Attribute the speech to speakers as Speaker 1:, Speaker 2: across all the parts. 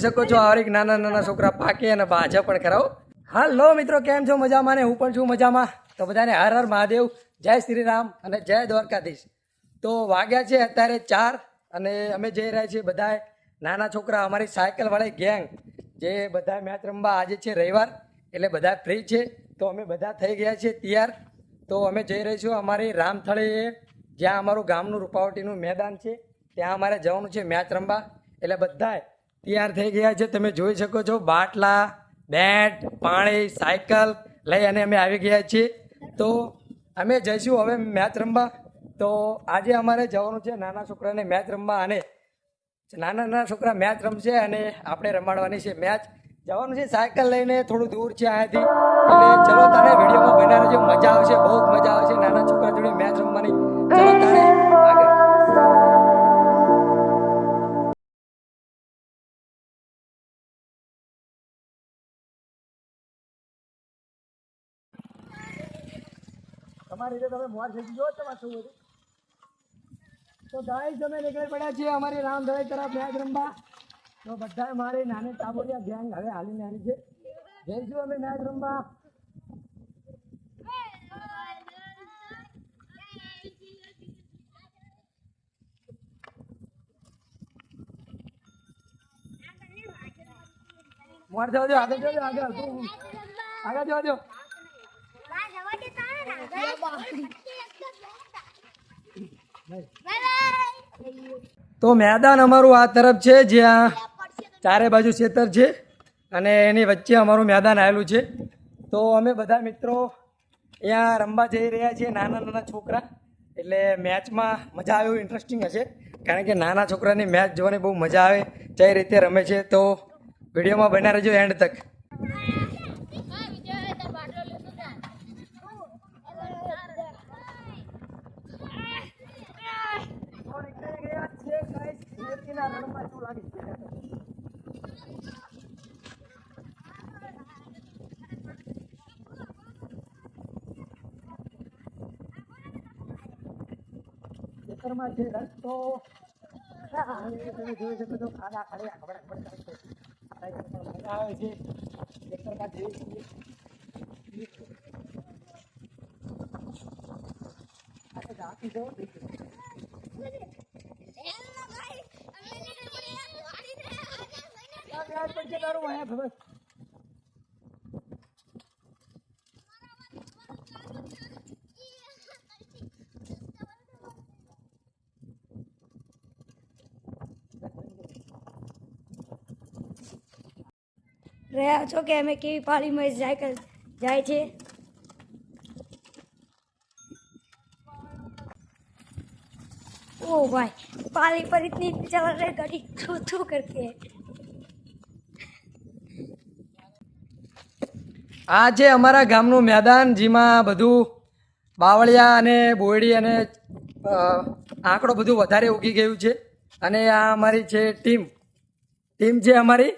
Speaker 1: શકો છો, આ એક નાના નાના છોકરા પાકે અને બાજા પણ કરાવો. હાલો મિત્રો, કેમ છો? મજામાં ને? હું પણ છું મજામાં. તો બધાને હર હર મહાદેવ. જય શ્રી રામ અને જય દ્વારકાધીશ. તો વાગ્યા છે અત્યારે ચાર અને અમે જઈ રહ્યા છીએ બધા નાના છોકરા, અમારી સાયકલ વાળી ગેંગ, જે બધા મેચ રમવા આજે છે રવિવાર, એટલે બધા ફ્રી છે. તો અમે બધા થઈ ગયા છીએ તૈયાર. તો અમે જઈ રહીશું અમારી રામથળીએ, જ્યાં અમારું ગામનું રૂપાવટીનું મેદાન છે. ત્યાં અમારે જવાનું છે મેચ રમવા. એટલે બધા તૈયાર થઈ ગયા છે. તમે જોઈ શકો છો, બાટલા, બેટ, પાણી, સાયકલ લઈ અને અમે આવી ગયા છીએ. તો અમે જઈશું હવે મેચ રમવા. તો આજે અમારે જવાનું છે નાના છોકરાને મેચ રમવા અને નાના નાના છોકરા મેચ રમશે અને આપણે રમાડવાની છે મેચ. જવાનું છે સાયકલ લઈને, થોડું દૂર છે અહીંયાથી. એટલે ચલો તને વિડીયોમાં બન્યા રહેજો. મજા આવશે, બહુ જ મજા આવશે. નાના તમારી રીતે તમે મોર ખેંચી ગયો તમારે શું બધું તો. ગાઈસ અમે નીકળી પડ્યા છીએ, અમારી રામધળી તરફ મેચ રમવા. તો બધા મારી નાની ટાબોરિયા ગેંગ હવે હાલીને આવી છે. જઈશું અમે મેચ રમવા. આગળ જવા દો આગળ. તું આગળ જવા દો તો મેદાન અમારું આ તરફ છે, જ્યાં ચારે બાજુ ખેતર છે અને એની વચ્ચે અમારું મેદાન આવેલું છે. તો અમે બધા મિત્રો અહીંયા રમવા જઈ રહ્યા છીએ નાના નાના છોકરા. એટલે મેચમાં મજા આવે ઇન્ટરેસ્ટિંગ હશે, કારણ કે નાના છોકરાની મેચ જોવાની બહુ મજા આવે જે રીતે રમે છે. તો વિડીયોમાં બન્યા રહેજો એન્ડ તક. ખેતરમાં છે રસ્તો તમે જોઈ શકો છો ખાડા ખાલી પર મજા આવે છે ખેતરમાં જઈએ છીએ આપણે જાતી જવું પડશે તારું અહીંયા ખબર
Speaker 2: રહ્યા છો કે અમે કેવી પાળીમાં સાયકલ જાય છે ओ भाई पाली पर इतनी चल रहे गाड़ी थू थू करके
Speaker 1: આ છે અમારા ગામનું મેદાન જેમાં બધું બાવળિયા અને બોયડી અને અ, આંકડો બધું વધારે ઉગી ગયું છે અને આ અમારી છે ટીમ ટીમ છે અમારી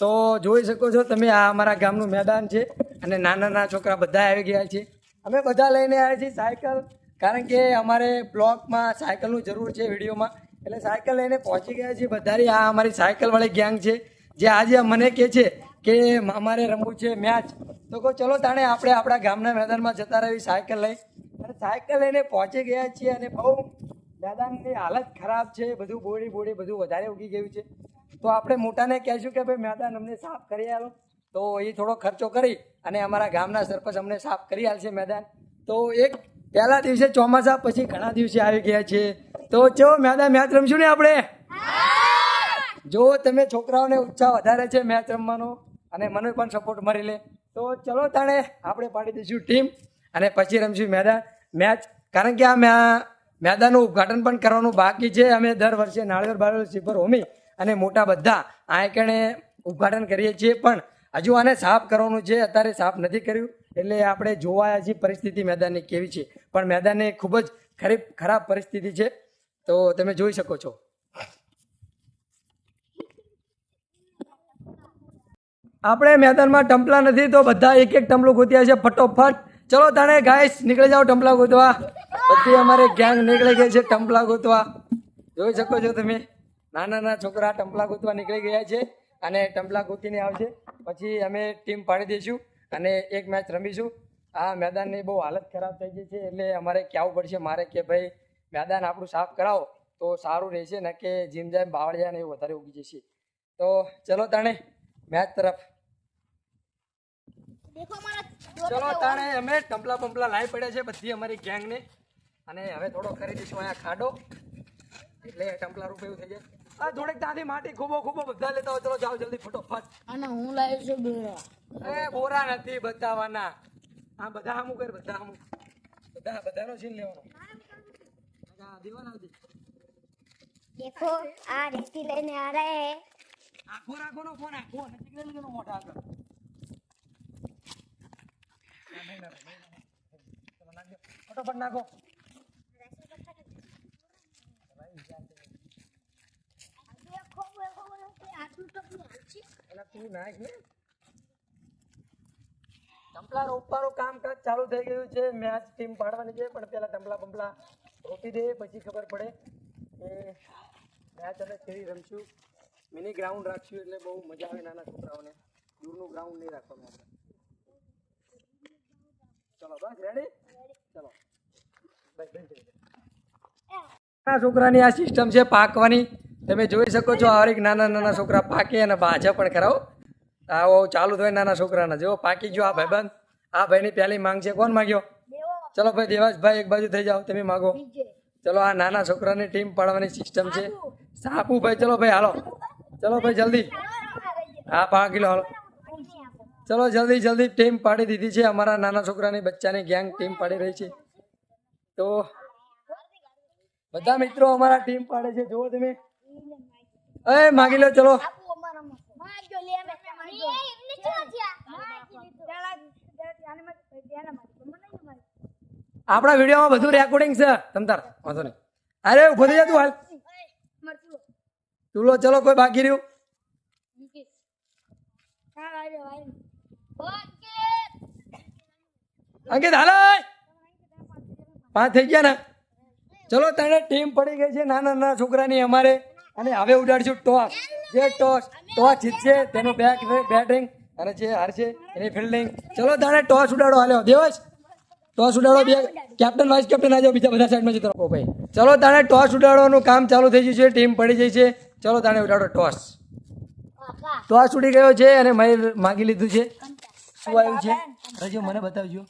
Speaker 1: તો જોઈ શકો છો તમે, આ અમારા ગામનું મેદાન છે અને નાના નાના છોકરા બધા આવી ગયા છે. અમે બધા લઈને આવ્યા છીએ સાયકલ, કારણ કે અમારે બ્લોકમાં સાયકલનું જરૂર છે વિડીયોમાં. એટલે સાયકલ લઈને પહોંચી ગયા છીએ બધારી. આ અમારી સાયકલવાળી ગેંગ છે. જે આજે મને કહે છે કે અમારે રમવું છે મેચ તો કહો, ચલો તાણે આપણે આપણા ગામના મેદાનમાં જતા રહી સાયકલ લઈ. અને સાયકલ લઈને પહોંચી ગયા છીએ અને બહુ મેદાનની હાલત ખરાબ છે. બધું બોડી બોડી બધું વધારે ઉગી ગયું છે. તો આપણે મોટાને કહેશું કે ભાઈ મેદાન અમને સાફ કરી આલો. તો એ થોડો ખર્ચો કરી અને અમારા ગામના સરપંચ અમને સાફ કરી આલશે મેદાન. તો એક પહેલા દિવસે ચોમાસા, પછી ઘણા દિવસે આવી ગયા છે. તો ચો મેદાન મેચ રમશું ને આપણે? જો તમે છોકરાઓને ઉત્સાહ વધારે છે મેચ રમવાનો અને મને પણ સપોર્ટ મળી લે. તો ચલો તાણે આપણે પાડી દઈશું ટીમ અને પછી રમશું મેદાન મેચ. કારણ કે આ મેદાનનું ઉદ્ઘાટન પણ કરવાનું બાકી છે. અમે દર વર્ષે નાળિયેર બાળિયેર સિફર હોમી અને મોટા બધા આ કણે ઉદ્ઘાટન કરીએ છીએ. પણ હજુ આને સાફ કરવાનું છે, અત્યારે સાફ નથી કર્યું. એટલે આપણે જોવા છીએ પરિસ્થિતિ મેદાનની કેવી છે. પણ મેદાનની ખૂબ જ ખરીબ ખરાબ પરિસ્થિતિ છે. તો તમે જોઈ શકો છો. આપણે મેદાનમાં ટંપલા નથી, તો બધા એક એક ટંપલું ગોત્યા છે ફટોફટ. ચલો તાણે ગાઈસ નીકળી જાઓ ટંપલા ગોતવા. બધી અમારે ગેંગ નીકળી ગઈ છે ટંપલા ગોતવા. જોઈ શકો છો તમે. નાના નાના છોકરા ટંપલા ગોતવા નીકળી ગયા છે અને ટંપલા ગોતીને આવશે. પછી અમે ટીમ પાડી દઈશું અને એક મેચ રમીશું. આ મેદાનની બહુ હાલત ખરાબ થઈ ગઈ છે એટલે અમારે કહેવું પડશે મારે કે ભાઈ મેદાન આપણું સાફ કરાવો તો સારું રહેશે ને કે જીમ જામ બાવળિયા ને એવું વધારે ઉગી જશે. તો ચલો તાણે મેચ તરફ. ચલો તાણે અમે ટંપલા પંપલા લાવી પડ્યા છે બધી અમારી ગેંગને. અને હવે થોડો કરી દઈશું અહીંયા ખાડો. એટલે ટમ્પલા રૂપે એવું થઈ જાય? આ થોડેક માટી ખૂબો ખૂબો બધા લેતા હોય ચલો જાઓ જલ્દી ફટોફટ. એ બોરા નથી બતાવવાના આ બધા આમું કર બધા આમું બધા બધાનો છીન લેવાનો. આ
Speaker 2: રેતી લઈને આ
Speaker 1: આખો રાખો નો ફોન આખો. મોટા આગળ. ફટોફટ નાખો. એલા તું નાખ ને ટંપલા રોપવાનું કામકાજ ચાલુ થઈ ગયું છે. મેચ ટીમ પાડવાની છે પણ પેલા ટમ્પલા બમ્પલા રોપી દે પછી ખબર પડે કે મેચ અમે કેવી રમશું. મિની ગ્રાઉન્ડ રાખશું એટલે બહુ મજા આવે નાના છોકરાઓને. દૂરનું ગ્રાઉન્ડ નહીં રાખવાનું આપણે. ચલો બસ રેડી ચલો. બસ છોકરાની આ સિસ્ટમ છે પાકવાની. તમે જોઈ શકો છો આ નાના નાના છોકરા પાકે અને બાજા પણ ખરાઓ આવો ચાલુ થાય નાના છોકરાના. જેવો પાકી ગયો આ ભાઈબંધ. આ ભાઈની પહેલી માંગ છે. કોણ માંગ્યો? ચલો ભાઈ દેવાજભાઈ એક બાજુ થઈ જાઓ. તમે માગો. ચલો આ નાના છોકરાની ટીમ પાડવાની સિસ્ટમ છે. સાપુ ભાઈ ચલો ભાઈ હાલો. ચલો ભાઈ જલ્દી. હા પાકી લો હાલો. ચલો જલ્દી જલ્દી ટીમ પાડી દીધી છે. અમારા નાના છોકરાની બચ્ચાની ગેંગ ટીમ પાડી રહી છે. તો બધા મિત્રો અમારા ટીમ પાડે છે. જુઓ તમે. એ, માગી લો, ચલો. આપણા વિડીયોમાં બધું રેકોર્ડિંગ છે. તમતાર વાંધો નહીં. અરે, ઊભો થઈ જતું હાલ. ચૂલો ચલો, કોઈ બાકી રહ્યું. અંકિત, હાલ. પાંચ થઈ ગયા ને. ચલો, તને ટીમ પડી ગઈ છે, નાના નાના છોકરાની અમારે. અને હવે ઉડાડશું ટોસ. જે ટોસ ટોસ જીતશે તેનું બેક બેટિંગ અને જે હારશે એની ફિલ્ડિંગ ચલો તારે ટોસ ઉડાડો હાલ્યો દેવસ ટોસ ઉડાડો બે. કેપ્ટન વાઇસ કેપ્ટન આ બીજા બધા સાઈડમાં જતો રહો. ભાઈ. ચલો તારે ટોસ ઉડાડવાનું કામ ચાલુ થઈ ગયું છે ટીમ પડી જઈ છે. ચલો તારે ઉડાડો ટોસ. ટોસ ઉડી ગયો છે અને મેં માગી લીધું છે. શું આવ્યું છે? રજો મને બતાવજો.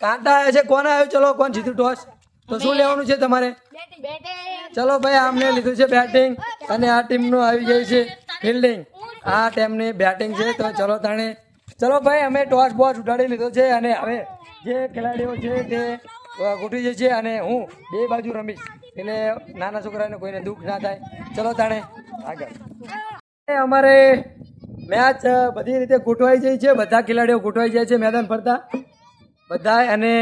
Speaker 1: કાંટા આવ્યો છે? કોણ આવ્યો? ચલો કોણ જીત્યું ટોસ? તો શું લેવાનું છે તમારે? ચલો ભાઈ, આમને લીધું છે બેટિંગ અને આ ટીમનું આવી ગયું છે ફિલ્ડિંગ. આ ટીમની બેટિંગ છે, તો ચલો તાણે. ચલો ભાઈ, અમે ટોસ બોસ ઉડાડી લીધો છે અને હવે જે ખેલાડીઓ છે તે ગોઠવી જાય છે અને હું બે બાજુ રમીશ. એટલે નાના છોકરાને કોઈને દુઃખ ના થાય. ચલો તાણે, આગળ. અમારે મેચ બધી રીતે ગોઠવાઈ જાય છે, બધા ખેલાડીઓ ગોઠવાઈ જાય છે મેદાન ફરતા. બધા અને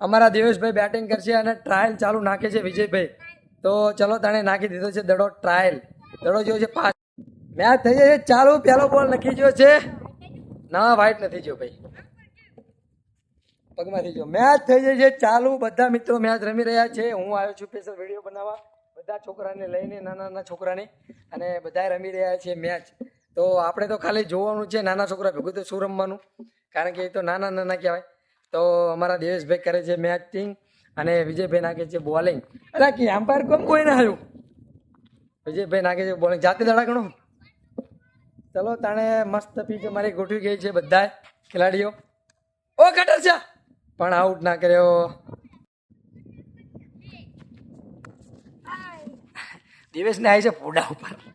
Speaker 1: અમારા દેવેશભાઈ બેટિંગ કરશે અને ટ્રાયલ ચાલુ નાખે છે વિજયભાઈ. તો ચલો તાણે નાખી દીધો છે દડો ટ્રાયલ દડો જેવો છે પાંચ મેચ થઈ જાય છે, ચાલુ પહેલો બોલ નક્કી ગયો છે. ના વાઇટ નથી ગયો ભાઈ. પગમાંથી જો મેચ થઈ જાય છે, ચાલુ. બધા મિત્રો મેચ રમી રહ્યા છે. હું આવ્યો છું સ્પેશિયલ વીડિયો બનાવવા. બધા છોકરાને લઈને, નાના નાના છોકરાને. અને બધા રમી રહ્યા છે મેચ. તો આપણે તો ખાલી જોવાનું છે, નાના છોકરા ભેગું તો શું રમવાનું? કારણ કે એ તો નાના નાના કહેવાય. તો અમારા દેવેશભાઈ કરે છે મેચિંગ અને વિજયભાઈ નાખે છે બોલિંગ અરે કે એમ્પાયર કોમ કોઈ ના આવ્યું? વિજયભાઈ નાખે છે બોલિંગ જાતે દડા ગણો. ચલો તાણે મસ્ત પીચ મારી ગોઠવી ગઈ છે બધા ખેલાડીઓ. ઓ કટર છે. પણ આઉટ ના કર્યો. દિવસ ને આવી છે ફોડા ઉપર.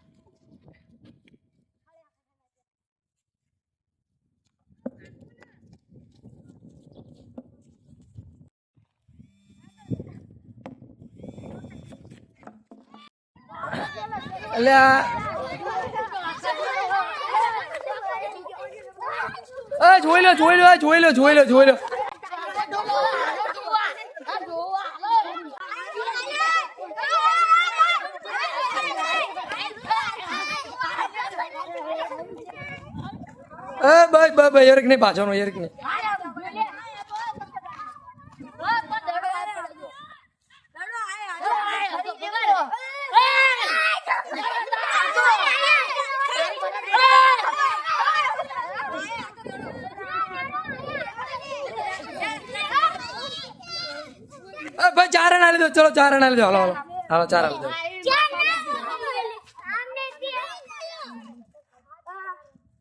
Speaker 1: આ એ જોઈ લો જોઈ લો જોઈ લો જોઈ લો જોઈ લો. એ બસ બસ યરક નહીં, પાછળનો યરક નહીં. દો ચલો ચાર આલી દો હાલો હાલો હાલો ચાર આલી દો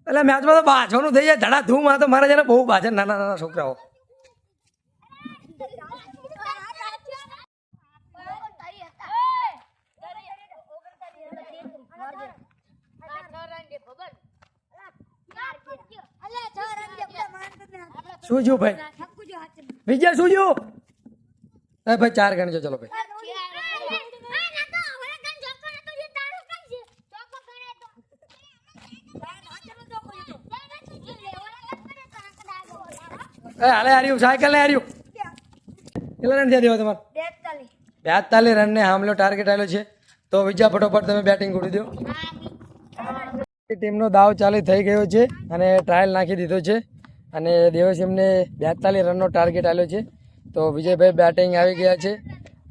Speaker 1: એટલે મેચમાં તો બાજવાનું થઈ જાય ધડા ધૂમ આ તો મારા છે ને બહુ બાજે નાના નાના છોકરાઓ શું જો ભાઈ વિજય શું છું એ ભાઈ ચાર ગણજો ચલો ભાઈ. એ હાલે હાર્યું સાયકલ ને હાર્યું કેટલા રન થયા દેવા તમારે? બેતાલીસ. રનને હામલો ટાર્ગેટ આવ્યો છે. તો વિજય ફટોફટ તમે બેટિંગ કરી દો. ટીમનો દાવ ચાલુ થઈ ગયો છે અને ટ્રાયલ નાખી દીધો છે. અને દેવસ બેતાલીસ રનનો ટાર્ગેટ આવ્યો છે. તો વિજયભાઈ બેટિંગ આવી ગયા છે.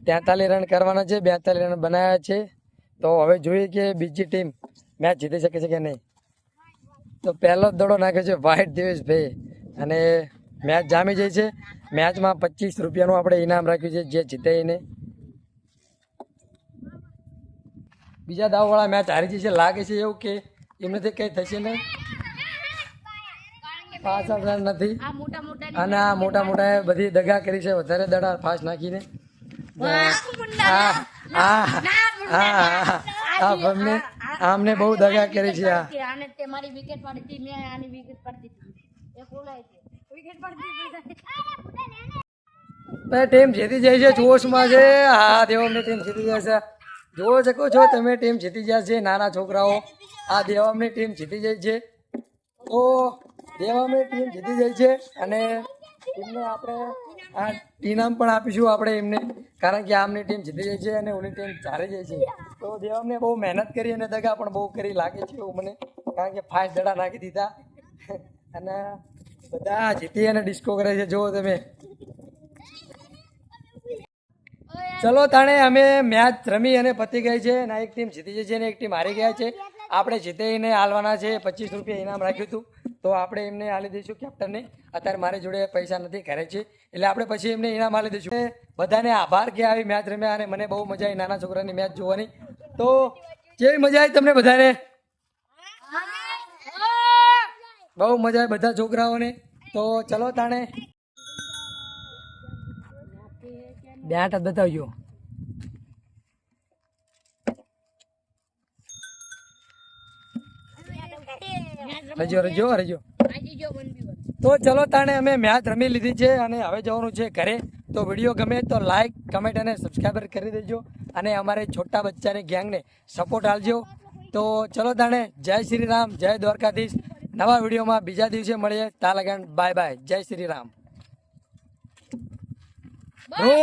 Speaker 1: તેતાલીસ રન કરવાના છે, બેતાલીસ રન બનાવ્યા છે. તો હવે જોઈએ કે બીજી ટીમ મેચ જીતી શકે છે કે નહીં. તો પહેલો જ દડો નાખ્યો છે વાઇટ દેવેશભાઈ. અને મેચ જામી જાય છે. મેચમાં પચીસ રૂપિયાનું આપણે ઇનામ રાખ્યું છે, જે જીતે એને. બીજા દાવવાળા મેચ હારી જશે, લાગે છે એવું કે એમનેથી કંઈ થશે નહીં. પાછા આવનાર નથી.
Speaker 3: આ મોટા મોટા
Speaker 1: અને આ મોટા મોટા બધી દગા કરી છે. વધારે દડા ફાસ્ટ નાખીને. અમને આમને બહુ દગા કરી છે આ.
Speaker 3: આને વિકેટ પાડી હતી મેં આની વિકેટ પાડી દીધી. એ ખોલાય છે.
Speaker 1: તો ટીમ જીતી જાય છે જોશમાં છે. હા દેવમની ટીમ જીતી જાય છે. જોવો શકો છો તમે ટીમ જીતી જાય છે નાના છોકરાઓ. આ દેવમની ટીમ જીતી જાય છે. તો અમે ટીમ જીતી જઈ છે અને એમને આપણે આ ઇનામ પણ આપીશું આપણે એમને. કારણ કે આમની ટીમ જીતી જાય છે અને ઓની ટીમ ચાલી જાય છે. તો દેવમને બહુ મહેનત કરી અને દગા પણ બહુ કરી લાગે છે એવું મને. કારણ કે ફાસ્ટ દડા નાખી દીધા. અને બધા જીતી અને ડિસ્કો કરે છે. જુઓ તમે. ચલો તાણે અમે મેચ રમી અને પતી ગઈ છે અને એક ટીમ જીતી છે અને એક ટીમ હારી ગયા છે. આપણે જીતે હાલવાના છે. પચીસ રૂપિયા ઇનામ રાખ્યું હતું. તો આપણે એમને આલી દઈશું કેપ્ટનને અત્યારે મારી જોડે પૈસા નથી, ઘરે છે. એટલે આપણે પછી એમને ઇનામ આલી દઈશું. બધાને આભાર કે આવી મેચ રમ્યા અને મને બહુ મજા આવી નાના છોકરાની મેચ જોવાની. તો કેવી મજા આવી તમને બધાને? બહુ મજા આવી બધા છોકરાઓને. તો ચલો તાણે. બેટ બતાવજો. રજો રજો રજો તો ચલો તાણે અમે મેચ રમી લીધી છે અને હવે જવાનું છે ઘરે. તો વીડિયો ગમે તો લાઈક કમેન્ટ અને સબસ્ક્રાઈબર કરી દેજો. અને અમારે છોટા બચ્ચાની ગેંગને સપોર્ટ આપજો. તો ચલો તાણે જય શ્રી રામ જય દ્વારકાધીશ. નવા વિડીયોમાં બીજા દિવસે મળીએ. તાલગન બાય બાય જય શ્રી રામ. રો